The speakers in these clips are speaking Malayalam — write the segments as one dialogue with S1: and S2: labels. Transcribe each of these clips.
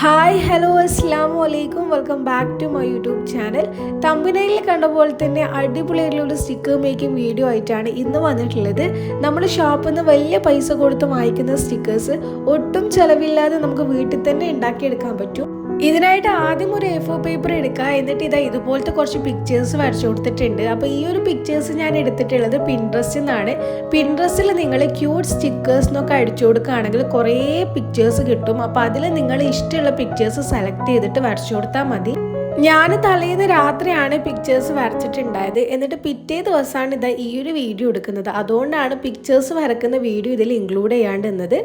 S1: ഹായ് ഹലോ അസ്സാം വലൈക്കും welcome back to my YouTube channel തമ്പിനയിൽ കണ്ട പോലെ തന്നെ അടിപൊളിയായിട്ടുള്ള ഒരു സ്റ്റിക്കർ മേക്കിംഗ് വീഡിയോ ആയിട്ടാണ് ഇന്ന് വന്നിട്ടുള്ളത്. നമ്മൾ ഷോപ്പിൽ നിന്ന് വലിയ പൈസ കൊടുത്ത് വാങ്ങിക്കുന്ന സ്റ്റിക്കേഴ്സ് ഒട്ടും ചിലവില്ലാതെ നമുക്ക് വീട്ടിൽ തന്നെ ഉണ്ടാക്കിയെടുക്കാൻ പറ്റും. ഇതിനായിട്ട് ആദ്യം ഒരു എ ഫോർ പേപ്പർ എടുക്കുക. എന്നിട്ട് ഇതാ ഇതുപോലത്തെ കുറച്ച് പിക്ചേഴ്സ് വരച്ചു കൊടുത്തിട്ടുണ്ട്. അപ്പോൾ ഈ ഒരു പിക്ചേഴ്സ് ഞാൻ എടുത്തിട്ടുള്ളത് പിൻട്രസ്റ്റിൽ നിന്നാണ് പിൻട്രസ്റ്റിൽ നിങ്ങൾ ക്യൂട്ട് സ്റ്റിക്കേഴ്സ് എന്നൊക്കെ അടിച്ചു കൊടുക്കുകയാണെങ്കിൽ കുറേ പിക്ചേഴ്സ് കിട്ടും. അപ്പോൾ അതിൽ നിങ്ങൾ ഇഷ്ടമുള്ള പിക്ചേഴ്സ് സെലക്ട് ചെയ്തിട്ട് വരച്ചു കൊടുത്താൽ മതി. ഞാൻ തലേന്ന് രാത്രിയാണ് പിക്ചേഴ്സ് വരച്ചിട്ടുണ്ടായത്. എന്നിട്ട് പിറ്റേ ദിവസമാണ് ഇതാ ഈ ഒരു വീഡിയോ എടുക്കുന്നത്. അതുകൊണ്ടാണ് പിക്ചേഴ്സ് വരക്കുന്ന വീഡിയോ ഇതിൽ ഇൻക്ലൂഡ് ചെയ്യാണ്ടുന്നത്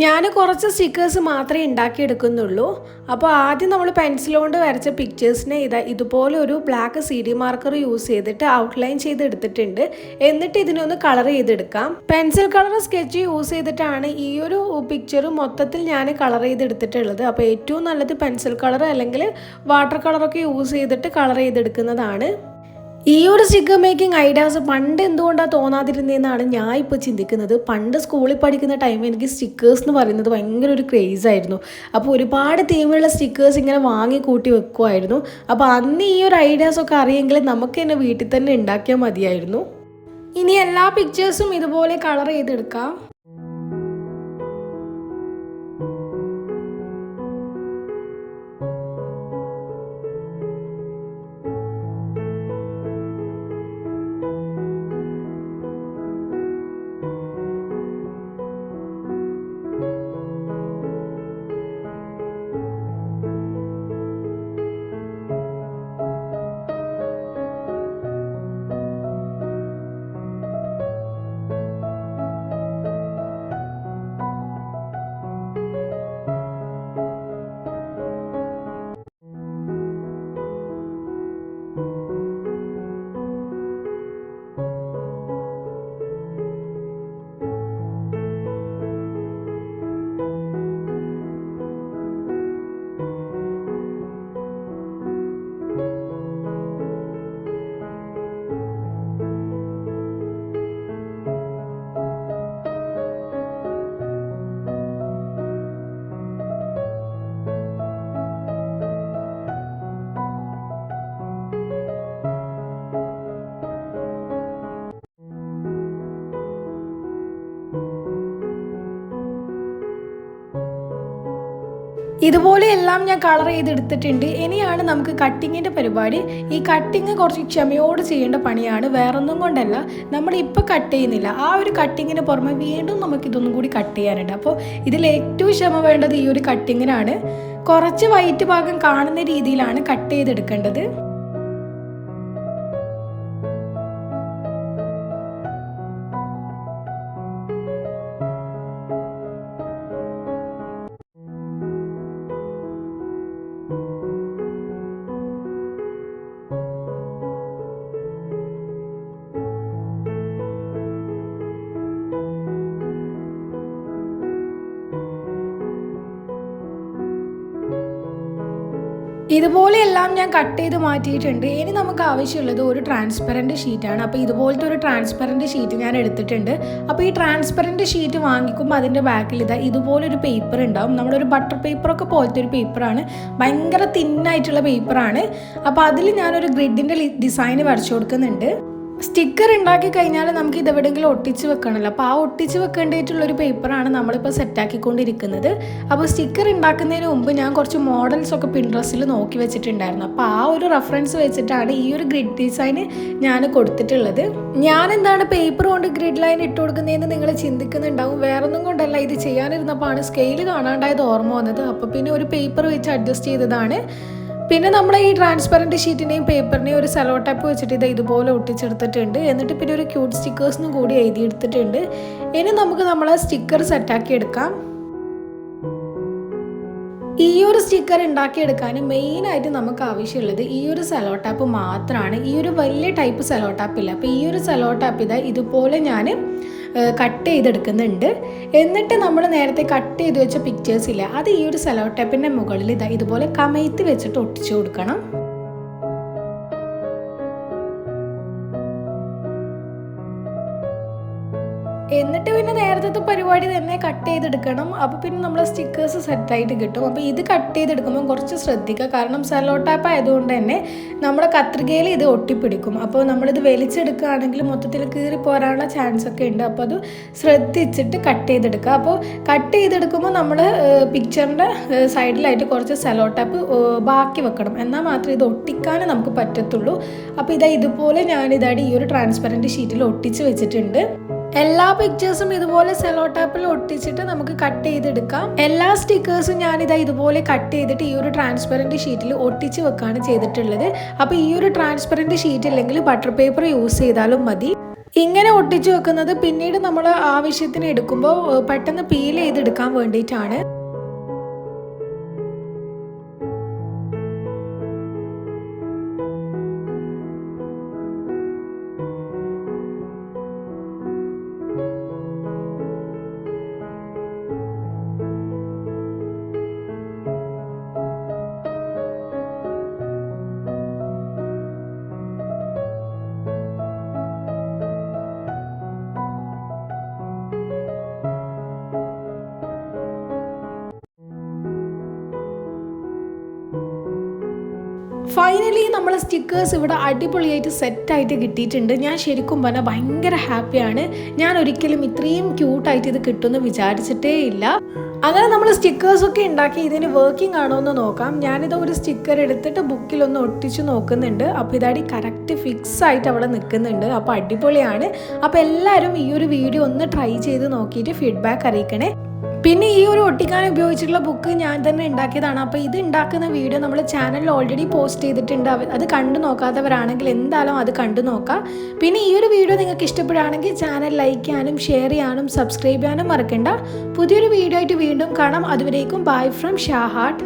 S1: ഞാൻ കുറച്ച് സ്റ്റിക്കേഴ്സ് മാത്രമേ ഉണ്ടാക്കിയെടുക്കുന്നുള്ളൂ. അപ്പോൾ ആദ്യം നമ്മൾ പെൻസിൽ കൊണ്ട് വരച്ച പിക്ചേഴ്സിനെ ഇതാ ഇതുപോലെ ഒരു black C D marker use ചെയ്തിട്ട് ഔട്ട്ലൈൻ ചെയ്ത് എടുത്തിട്ടുണ്ട് എന്നിട്ട് ഇതിനൊന്ന് കളർ ചെയ്തെടുക്കാം. പെൻസിൽ കളർ സ്കെച്ച് യൂസ് ചെയ്തിട്ടാണ് ഈ ഒരു പിക്ചർ മൊത്തത്തിൽ ഞാൻ കളർ ചെയ്തെടുത്തിട്ടുള്ളത്. അപ്പോൾ ഏറ്റവും നല്ലത് പെൻസിൽ കളർ അല്ലെങ്കിൽ വാട്ടർ കളറൊക്കെ യൂസ് ചെയ്തിട്ട് കളർ ചെയ്തെടുക്കുന്നതാണ്. ഈ ഒരു സ്റ്റിക്കർ മേക്കിംഗ് ഐഡിയാസ് പണ്ട് എന്തുകൊണ്ടാണ് തോന്നാതിരുന്നതെന്നാണ് ഞാൻ ഇപ്പോൾ ചിന്തിക്കുന്നത്. പണ്ട് സ്കൂളിൽ പഠിക്കുന്ന ടൈമിൽ എനിക്ക് സ്റ്റിക്കേഴ്സ് എന്ന് പറയുന്നത് ഭയങ്കര ഒരു ക്രേസ് ആയിരുന്നു. അപ്പോൾ ഒരുപാട് തീമുള്ള സ്റ്റിക്കേഴ്സ് ഇങ്ങനെ വാങ്ങി കൂട്ടി വെക്കുമായിരുന്നു അപ്പോൾ അന്ന് ഈ ഒരു ഐഡിയാസ് ഒക്കെ അറിയെങ്കിൽ നമുക്ക് തന്നെ വീട്ടിൽ തന്നെ ഉണ്ടാക്കിയാൽ മതിയായിരുന്നു. ഇനി എല്ലാ പിക്ചേഴ്സും ഇതുപോലെ കളർ ചെയ്തെടുക്കാം. ഇതുപോലെ എല്ലാം ഞാൻ കളർ ചെയ്തെടുത്തിട്ടുണ്ട്. ഇനിയാണ് നമുക്ക് കട്ടിങ്ങിന്റെ പരിപാടി. ഈ കട്ടിങ് കുറച്ച് ക്ഷമയോട് ചെയ്യേണ്ട പണിയാണ്. വേറൊന്നും കൊണ്ടല്ല. നമ്മൾ ഇപ്പോൾ കട്ട് ചെയ്യുന്നില്ല. ആ ഒരു കട്ടിങ്ങിന് പുറമെ വീണ്ടും നമുക്ക് ഇതൊന്നും കൂടി കട്ട് ചെയ്യാനുണ്ട്. അപ്പോൾ ഇതിൽ ഏറ്റവും ക്ഷമ വേണ്ടത് ഈ ഒരു കട്ടിങ്ങിനാണ് കുറച്ച് വൈറ്റ് ഭാഗം കാണുന്ന രീതിയിലാണ് കട്ട് ചെയ്തെടുക്കേണ്ടത്. ഇതുപോലെയെല്ലാം ഞാൻ കട്ട് ചെയ്ത് മാറ്റിയിട്ടുണ്ട്. ഇനി നമുക്ക് ആവശ്യമുള്ളത് ഒരു ട്രാൻസ്പെറന്റ് ഷീറ്റാണ് അപ്പോൾ ഇതുപോലത്തെ ഒരു ട്രാൻസ്പെറന്റ് ഷീറ്റ് ഞാൻ എടുത്തിട്ടുണ്ട്. അപ്പോൾ ഈ ട്രാൻസ്പെറന്റ് ഷീറ്റ് വാങ്ങിക്കുമ്പോൾ അതിന്റെ ബാക്കിൽ ഇതാ ഇതുപോലൊരു പേപ്പർ ഉണ്ടാവും. നമ്മളൊരു ബട്ടർ പേപ്പറൊക്കെ പോലത്തെ ഒരു പേപ്പറാണ് ഭയങ്കര തിന്നായിട്ടുള്ള പേപ്പറാണ് അപ്പോൾ അതിൽ ഞാനൊരു ഗ്രിഡിന്റെ ഡിസൈൻ വരച്ചു കൊടുക്കുന്നുണ്ട്. സ്റ്റിക്കർ ഉണ്ടാക്കി കഴിഞ്ഞാൽ നമുക്ക് ഇത് എവിടെയെങ്കിലും ഒട്ടിച്ച് വെക്കണമല്ലോ. അപ്പോൾ ആ ഒട്ടിച്ച് വെക്കേണ്ടിയിട്ടുള്ളൊരു പേപ്പറാണ് നമ്മളിപ്പോൾ സെറ്റാക്കിക്കൊണ്ടിരിക്കുന്നത്. അപ്പോൾ സ്റ്റിക്കർ ഉണ്ടാക്കുന്നതിന് മുമ്പ് ഞാൻ കുറച്ച് മോഡൽസ് ഒക്കെ പിൻട്രസ്റ്റിൽ നോക്കി വെച്ചിട്ടുണ്ടായിരുന്നു. അപ്പോൾ ആ ഒരു റെഫറൻസ് വെച്ചിട്ടാണ് ഈ ഒരു ഗ്രിഡ് ഡിസൈൻ ഞാൻ കൊടുത്തിട്ടുള്ളത്. ഞാൻ എന്താണ് പേപ്പർ കൊണ്ട് ഗ്രിഡ് ലൈൻ ഇട്ട് കൊടുക്കുന്നതെന്ന് നിങ്ങൾ ചിന്തിക്കുന്നുണ്ടാവും. വേറൊന്നും കൊണ്ടല്ല ഇത് ചെയ്യാനിരുന്നപ്പോൾ ആണ് സ്കെയിൽ കാണാണ്ടായത് ഓർമ്മ വന്നത്. അപ്പോൾ പിന്നെ ഒരു പേപ്പർ വെച്ച് അഡ്ജസ്റ്റ് ചെയ്തതാണ്. പിന്നെ നമ്മൾ ഈ ട്രാൻസ്പെറന്റ് ഷീറ്റിനെയും പേപ്പറിനെയും ഒരു സെലോ ടൈപ്പ് വെച്ചിട്ട് ഇത് ഇതുപോലെ ഒട്ടിച്ചെടുത്തിട്ടുണ്ട്. എന്നിട്ട് പിന്നെ ഒരു ക്യൂട്ട് സ്റ്റിക്കേഴ്സിനും കൂടി എഴുതിയെടുത്തിട്ടുണ്ട്. ഇനി നമുക്ക് നമ്മളെ സ്റ്റിക്കർ സെറ്റാക്കി എടുക്കാം. ഈ ഒരു സ്റ്റിക്കർ ഉണ്ടാക്കിയെടുക്കാൻ മെയിനായിട്ട് നമുക്ക് ആവശ്യമുള്ളത് ഈ ഒരു സെലോ ടാപ്പ് മാത്രമാണ് ഈ ഒരു വലിയ ടൈപ്പ് സെലോ ടാപ്പ് ഇല്ല. അപ്പോൾ ഈ ഒരു സെലോ ടാപ്പ് ഇതാ ഇതുപോലെ ഞാൻ കട്ട് ചെയ്തെടുക്കുന്നുണ്ട്. എന്നിട്ട് നമ്മൾ നേരത്തെ കട്ട് ചെയ്ത് വെച്ച പിക്ചേഴ്സ് ഇല്ല. അത് ഈ ഒരു സെലോ ടാപ്പിന്റെ മുകളിൽ ഇതാ ഇതുപോലെ കമഴ്ത്തി വെച്ചിട്ട് ഒട്ടിച്ചു കൊടുക്കണം. എന്നിട്ട് പിന്നെ നേരത്തെ പരിപാടി തന്നെ കട്ട് ചെയ്തെടുക്കണം. അപ്പോൾ പിന്നെ നമ്മൾ സ്റ്റിക്കേഴ്സ് സെറ്റായിട്ട് കിട്ടും. അപ്പോൾ ഇത് കട്ട് ചെയ്തെടുക്കുമ്പോൾ കുറച്ച് ശ്രദ്ധിക്കുക കാരണം സെലോ ടാപ്പ് ആയതുകൊണ്ട് തന്നെ നമ്മുടെ കത്രികയിൽ ഇത് ഒട്ടിപ്പിടിക്കും. അപ്പോൾ നമ്മളിത് വലിച്ചെടുക്കുകയാണെങ്കിൽ മൊത്തത്തിൽ കീറി പോരാനുള്ള ചാൻസ് ഒക്കെ ഉണ്ട്. അപ്പോൾ അത് ശ്രദ്ധിച്ചിട്ട് കട്ട് ചെയ്തെടുക്കുക. അപ്പോൾ കട്ട് ചെയ്തെടുക്കുമ്പോൾ നമ്മൾ പിക്ചറിന്റെ സൈഡിലായിട്ട് കുറച്ച് സെലോ ടാപ്പ് ബാക്കി വെക്കണം. എന്നാൽ മാത്രമേ ഇത് ഒട്ടിക്കാൻ നമുക്ക് പറ്റത്തുള്ളൂ. അപ്പോൾ ഇതാ ഇതുപോലെ ഞാനിതായിട്ട് ഈ ഒരു ട്രാൻസ്പെറന്റ് ഷീറ്റിൽ ഒട്ടിച്ച് വെച്ചിട്ടുണ്ട്. എല്ലാ പിക്ചേഴ്സും ഇതുപോലെ സെലോ ടാപ്പിൽ ഒട്ടിച്ചിട്ട് നമുക്ക് കട്ട് ചെയ്തെടുക്കാം. എല്ലാ സ്റ്റിക്കേഴ്സും ഞാനിതാ ഇതുപോലെ കട്ട് ചെയ്തിട്ട് ഈ ഒരു ട്രാൻസ്പെറന്റ് ഷീറ്റിൽ ഒട്ടിച്ച് വെക്കാണ് ചെയ്തിട്ടുള്ളത്. അപ്പോൾ ഈ ഒരു ട്രാൻസ്പെറന്റ് ഷീറ്റ് ഇല്ലെങ്കിൽ ബട്ടർ പേപ്പർ യൂസ് ചെയ്താലും മതി. ഇങ്ങനെ ഒട്ടിച്ച് വെക്കുന്നത് പിന്നീട് നമ്മൾ ആവശ്യത്തിന് എടുക്കുമ്പോൾ പെട്ടെന്ന് പീൽ ചെയ്തെടുക്കാൻ വേണ്ടിയിട്ടാണ്. ഫൈനലി നമ്മൾ സ്റ്റിക്കേഴ്സ് ഇവിടെ അടിപൊളിയായിട്ട് സെറ്റായിട്ട് കിട്ടിയിട്ടുണ്ട്. ഞാൻ ശരിക്കും പറഞ്ഞാൽ ഭയങ്കര ഹാപ്പിയാണ് ഞാൻ ഒരിക്കലും ഇത്രയും ക്യൂട്ടായിട്ട് ഇത് കിട്ടുമെന്ന് വിചാരിച്ചിട്ടേ ഇല്ല. അങ്ങനെ നമ്മൾ സ്റ്റിക്കേഴ്സൊക്കെ ഉണ്ടാക്കി ഇതിന് വർക്കിംഗ് ആണോ എന്ന് നോക്കാം. ഞാനിത് ഒരു സ്റ്റിക്കർ എടുത്തിട്ട് ബുക്കിലൊന്ന് ഒട്ടിച്ച് നോക്കുന്നുണ്ട്. അപ്പോൾ ഇതാടി കറക്റ്റ് ഫിക്സ് ആയിട്ട് അവിടെ നിൽക്കുന്നുണ്ട്. അപ്പോൾ അടിപൊളിയാണ്. അപ്പോൾ എല്ലാവരും ഈ ഒരു വീഡിയോ ഒന്ന് ട്രൈ ചെയ്ത് നോക്കിയിട്ട് ഫീഡ്ബാക്ക് അറിയിക്കണേ. പിന്നെ ഈ ഒരു ഒട്ടിക്കാൻ ഉപയോഗിച്ചിട്ടുള്ള ബുക്ക് ഞാൻ തന്നെ ഉണ്ടാക്കിയതാണ്. അപ്പോൾ ഇത് ഉണ്ടാക്കുന്ന വീഡിയോ നമ്മൾ ചാനലിൽ ഓൾറെഡി പോസ്റ്റ് ചെയ്തിട്ടുണ്ട്. അത് കണ്ടു നോക്കാത്തവരാണെങ്കിൽ എന്തായാലും അത് കണ്ടു നോക്കാം. പിന്നെ ഈ ഒരു വീഡിയോ നിങ്ങൾക്ക് ഇഷ്ടപ്പെടുകയാണെങ്കിൽ ചാനൽ ലൈക്ക് ചെയ്യാനും ഷെയർ ചെയ്യാനും സബ്സ്ക്രൈബ് ചെയ്യാനും മറക്കണ്ട. പുതിയൊരു വീഡിയോ ആയിട്ട് വീണ്ടും കാണാം. അതുവരേക്കും ബൈ ഫ്രം ഷാഹാട്ട്